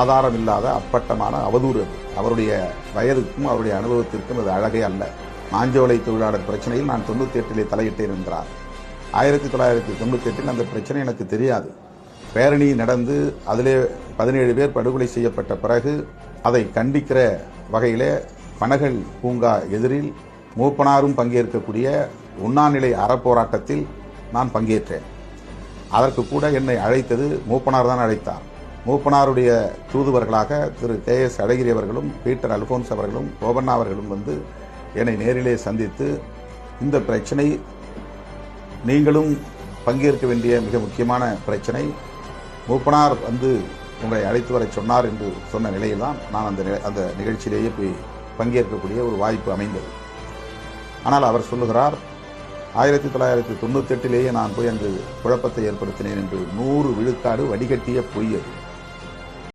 ஆதாரம் இல்லாத அப்பட்டமான அவதூறு அது அவருடைய வயதுக்கும் அவருடைய அனுபவத்திற்கும் அது அழகே அல்ல. மாஞ்சோலை தொழிலாளர் பிரச்சனையில் நான் தொண்ணூற்றி எட்டிலே தலையிட்டேன் என்றார் ஆயிரத்தி தொள்ளாயிரத்தி தொண்ணூற்றி எட்டில் அந்த பிரச்சனை எனக்கு தெரியாது. பேரணி நடந்து அதிலே பதினேழு பேர் படுகொலை செய்யப்பட்ட பிறகு அதை கண்டிக்கிற வகையிலே பனகல் பூங்கா எதிரில் மூப்பனாரும் பங்கேற்கக்கூடிய உண்ணாநிலை அறப்போராட்டத்தில் நான் பங்கேற்றேன். அதற்கு கூட என்னை அழைத்தது மூப்பனார் தான் அழைத்தார். மூப்பனாருடைய தூதுவர்களாக திரு கே எஸ் அழகிரி அவர்களும் பீட்டர் அல்போன்ஸ் அவர்களும் கோபண்ணா அவர்களும் வந்து என்னை நேரிலே சந்தித்து இந்த பிரச்சனை நீங்களும் பங்கேற்க வேண்டிய மிக முக்கியமான பிரச்சனை. மூப்பனார் வந்து உங்களை அழைத்து வர சொன்னார் என்று சொன்ன நிலையில்தான் நான் அந்த அந்த நிகழ்ச்சியிலேயே போய் பங்கேற்கக்கூடிய ஒரு வாய்ப்பு அமைந்தது. ஆனால் அவர் சொல்லுகிறார் ஆயிரத்தி தொள்ளாயிரத்தி தொண்ணூத்தி எட்டிலேயே நான் போய் அங்கு குழப்பத்தை ஏற்படுத்தினேன் என்று நூறு விழுக்காடு வடிகட்டிய பொய்யது